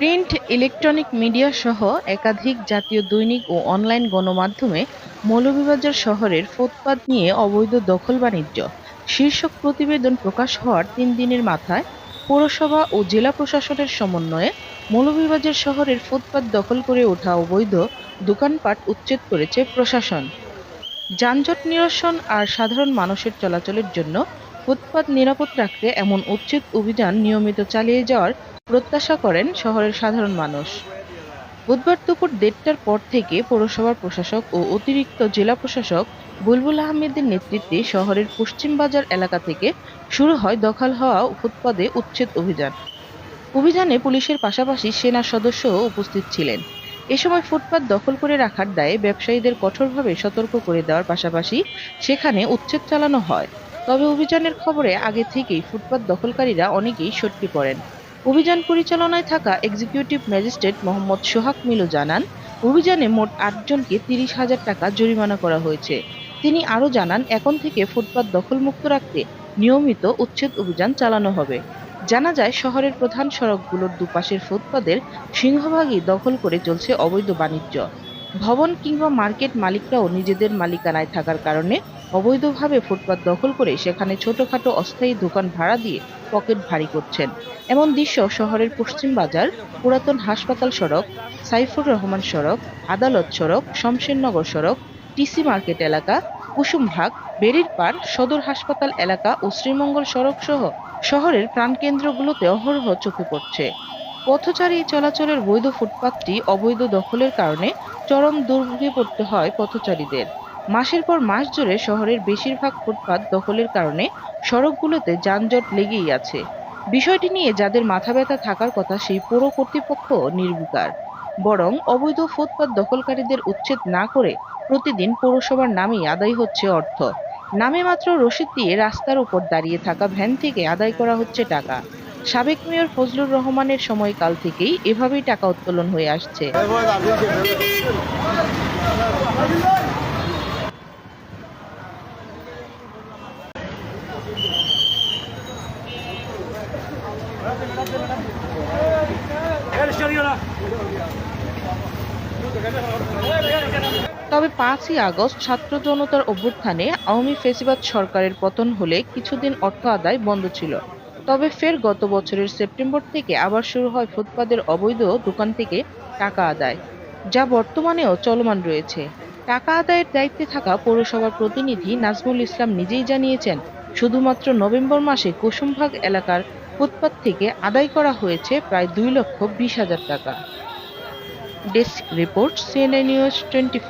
Print electronic media সহ একাধিক জাতীয় দৈনিক ও অনলাইন গণমাধ্যমে মৌলভীবাজার শহরের ফুটপাত নিয়ে অবৈধ দখল বাণিজ্য। শীর্ষক প্রতিবেদন প্রকাশ হওয়ার তিন দিনের মাথায় পৌরসভা ও জেলা প্রশাসনের সমন্বয়ে মৌলভীবাজার শহরের ফুটপাত দখল করে ওঠা অবৈধ দোকানপাট উচ্ছেদ করেছে প্রশাসন। যানজট নিরসন আর সাধারণ মানুষের চলাচলের জন্য ফুটপাত নিরাপদ রাখতে এমন উচ্ছেদ অভিযান নিয়মিত চালিয়ে যাওয়ার প্রত্যাশা করেন শহরের সাধারণ মানুষ। বুধবার দুপুর দেড়টার পর থেকে পৌরসভার প্রশাসক ও অতিরিক্ত জেলা প্রশাসক বুলবুল আহমেদের নেতৃত্বে শহরের পশ্চিম বাজার এলাকা থেকে শুরু হয় দখল হওয়া ফুটপাতে উচ্ছেদ অভিযান। অভিযানে পুলিশের পাশাপাশি সেনা সদস্যও উপস্থিত ছিলেন। এ সময় ফুটপাত দখল করে রাখার দায়ে ব্যবসায়ীদের কঠোরভাবে সতর্ক করে দেওয়ার পাশাপাশি সেখানে উচ্ছেদ চালানো হয়। তবে অভিযানের খবরে আগে থেকেই ফুটপাত দখলকারীরা অনেকেই সটকে পড়েন। অভিযান পরিচালনায় থাকা এক্সিকিউটিভ ম্যাজিস্ট্রেট মোহাম্মদ সোহাগ মিলু জানান, অভিযানে মোট আটজনকে তিরিশ হাজার টাকা জরিমানা করা হয়েছে। তিনি আরও জানান, এখন থেকে ফুটপাত দখলমুক্ত রাখতে নিয়মিত উচ্ছেদ অভিযান চালানো হবে। জানা যায়, শহরের প্রধান সড়কগুলোর দুপাশের ফুটপাতের সিংহভাগই দখল করে চলছে অবৈধ বাণিজ্য। ভবন কিংবা মার্কেট মালিকরাও নিজেদের মালিকানায় থাকার কারণে অবৈধভাবে ফুটপাত দখল করে সেখানে ছোটখাটো অস্থায়ী দোকান ভাড়া দিয়ে পকেট ভারী করছেন। এমন দৃশ্য শহরের পশ্চিম বাজার, পুরাতন হাসপাতাল সড়ক, সাইফুর রহমান সড়ক, আদালত সড়ক, শমশেরনগর সড়ক, টিসি মার্কেট এলাকা কুসুমভাগ বেরির পাড়, সদর হাসপাতাল এলাকা ও শ্রীমঙ্গল সড়ক সহ শহরের প্রাণকেন্দ্রগুলোতে অহরহ চোখে পড়ছে। পথচারী চলাচলের বৈধ ফুটপাতটি অবৈধ দখলের কারণে চরম দুর্ভোগে পড়তে হয় পথচারীদের। মাসের পর মাস জুড়ে শহরের বেশিরভাগ ফুটপাত দখলের কারণে সড়কগুলোতে যানজট লেগেই আছে। বিষয়টি নিয়ে যাদের মাথা ব্যথা থাকার কথা, সেই পৌর কর্তৃপক্ষ নির্বিকার। বরং অবৈধ ফুটপাত দখলকারীদের উচ্ছেদ না করে প্রতিদিন পৌরসভার নামেই আদায় হচ্ছে অর্থ। নামে মাত্র রসিদ দিয়ে রাস্তার উপর দাঁড়িয়ে থাকা ভ্যান থেকে আদায় করা হচ্ছে টাকা। সাবেক মেয়র ফজলুর রহমানের সময়কাল থেকেই এভাবেই টাকা উত্তোলন হয়ে আসছে। তবে পাঁচই আগস্ট ছাত্র জনতার অভ্যুত্থানে আওয়ামী ফেসিবাদ সরকারের পতন হলে কিছুদিন অর্থ আদায় বন্ধ ছিল। তবে ফের গত বছরের সেপ্টেম্বর থেকে আবার শুরু হয় ফুটপাতের অবৈধ দোকান থেকে টাকা আদায়, যা বর্তমানেও চলমান রয়েছে। টাকা আদায়ের দায়িত্বে থাকা পৌরসভার প্রতিনিধি নাজমুল ইসলাম নিজেই জানিয়েছেন, শুধুমাত্র নভেম্বর মাসে কুসুমভাগ এলাকার ফুটপাত থেকে আদায় করা হয়েছে প্রায় দুই লক্ষ বিশ হাজার টাকা। Desk report CNA news twenty